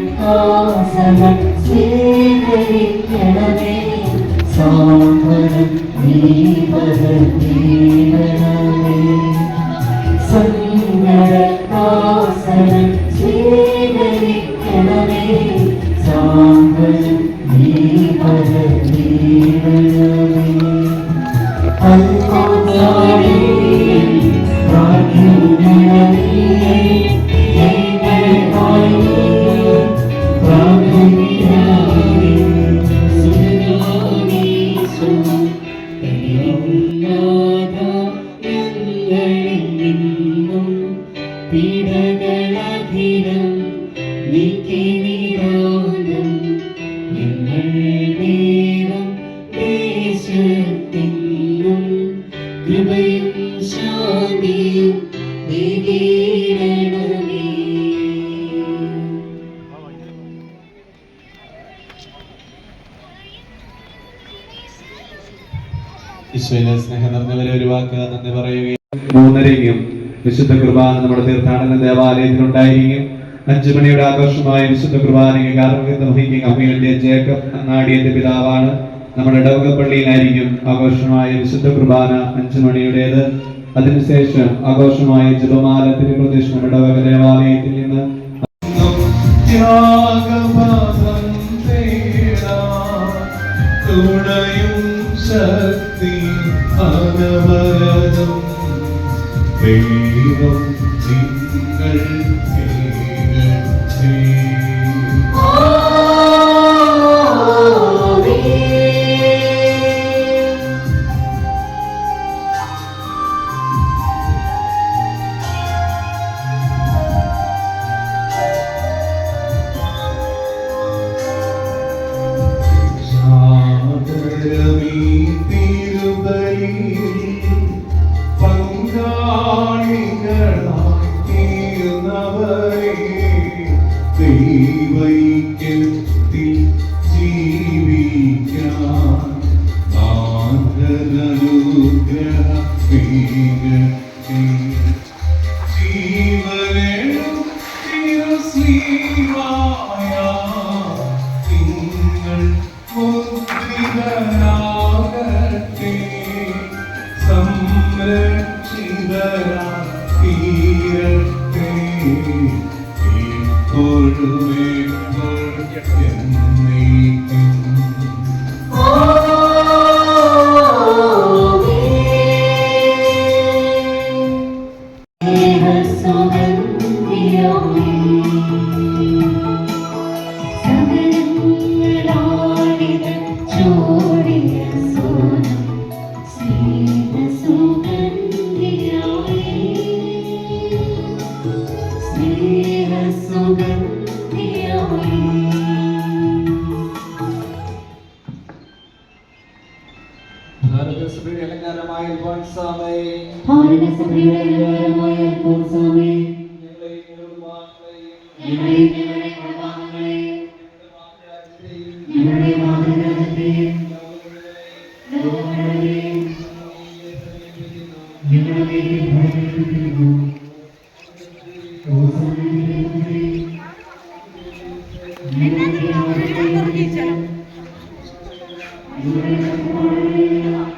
സങ്കടകാസനം സ്വീകരിക്കണമേ സാന്ത്വനം നീ പകർന്നീടണമേ സങ്കടകാസനം സ്വീകരിക്കണമേ സാന്ത്വനം നീ ഈശോയിലെ സ്നേഹം നിറഞ്ഞവരെ ഒരു വാക്ക് നന്ദി പറയുകയും മൂന്നരയ്ക്കും വിശുദ്ധ കുർബാന നമ്മുടെ തീർത്ഥാടന ദേവാലയത്തിലുണ്ടായിരിക്കും അഞ്ചു മണിയുടെ ആഘോഷമായ വിശുദ്ധ കുർബാനയ്ക്ക് കാർമ്മികത്വം വഹിക്കുന്ന അമ്മയുടെ ജേക്കബ് അങ്ങാടിയന്റെ പിതാവാണ്. നമ്മുടെ ഡൗകപ്പള്ളിയിലായിരിക്കും പള്ളിയിലായിരിക്കും ആഘോഷമായ വിശുദ്ധ കുർബാന അഞ്ചു മണിയുടേത്. അതിനുശേഷം ആഘോഷമായ ജപമാല തിരുപ്രദേശം ഇടവക ദേവാലയത്തിൽ നിന്ന് ത്യാഗപദം തേടാൻ തുണയും ശക്തി അനവരതം ദൈവം നിങ്ങൾ കേൾക്കട്ടെ. ജീവിക്കാൻ ആഗ്രഹനുഗ്രഹ ജീവനും തിരുസ്ലീവായ നിങ്ങൾ മുദ്രിതരാകട്ടെ സംരക്ഷിതരാ തീരട്ടെ ഭാരതസഭയുടെ അലങ്കാരമായ അൽഫോൻസാമേ, ഭാരതസഭയുടെ അലങ്കാരമായ അൽഫോൻസാമേ, ഞങ്ങളെയും ഞങ്ങളുടെ കുർബാനകളെയും ഞങ്ങളെയും ഞങ്ങളുടെ മാതൃരാജ്യത്തെയും ലോകങ്ങളെയും ഞങ്ങളുടെ. ഓസമേൽപ്പിക്കുന്നവരെ, ഞങ്ങളുടെ ഞങ്ങളുടെ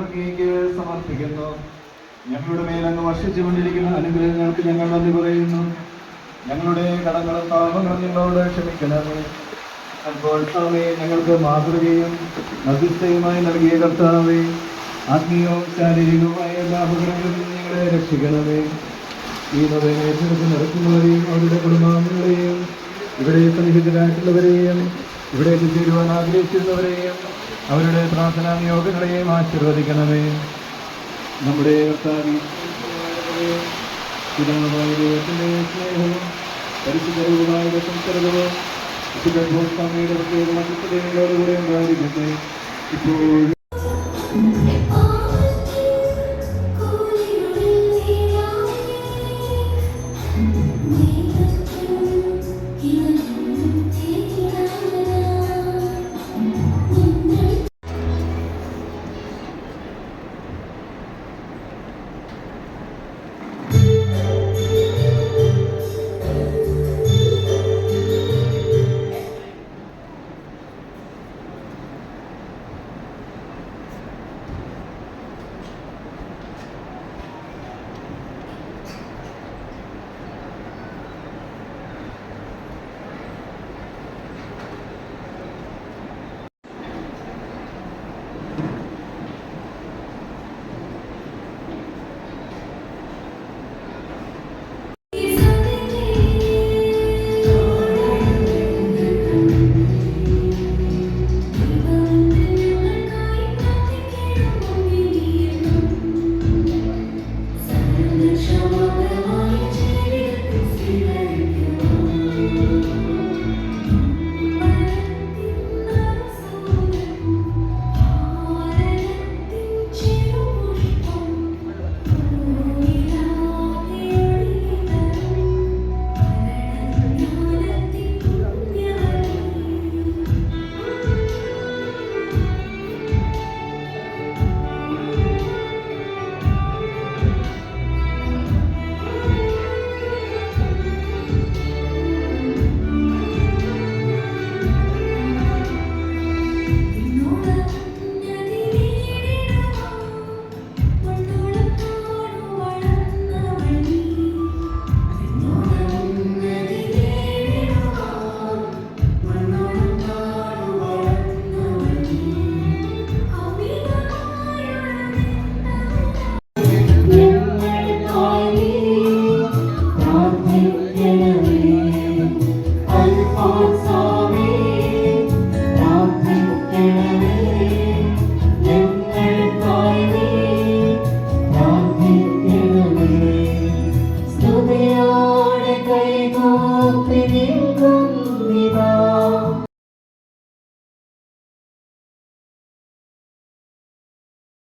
ഞങ്ങൾക്ക് സമർപ്പിക്കുന്നു. ഞങ്ങളുടെ മേൽ അങ്ങ് വർഷിച്ചുകൊണ്ടിരിക്കുന്ന അനുഗ്രഹങ്ങൾക്ക് ഞങ്ങൾ നന്ദി പറയുന്നു. ഞങ്ങളുടെ കടങ്ങളും പാപങ്ങളും ഞങ്ങളോട് ക്ഷമിക്കണമേ. അപ്പോൾ സ്വാമി ഞങ്ങൾക്ക് മാതൃകയും മധ്യസ്ഥയുമായി നൽകിയ കർത്താവേ ആത്മീയവും ശാരീരികവുമായ എല്ലാ അപകടങ്ങളിൽ നിന്നും ഞങ്ങളെ രക്ഷിക്കണമേ. ഈ നവേനെ നടത്തുന്നവരെയും അവരുടെ കുടുംബാംഗങ്ങളെയും ഇവിടെ സന്നിഹിതരായിട്ടുള്ളവരെയും ഇവിടെ എത്തിച്ചേരുവാൻ ആഗ്രഹിച്ചിരുന്നവരെയും അവരുടെ പ്രാർത്ഥനാ നിയോഗങ്ങളെയും ആശീർവദിക്കണമേ നമ്മുടെ സ്നേഹവും സംസ്കൃതവും ഇപ്പോഴും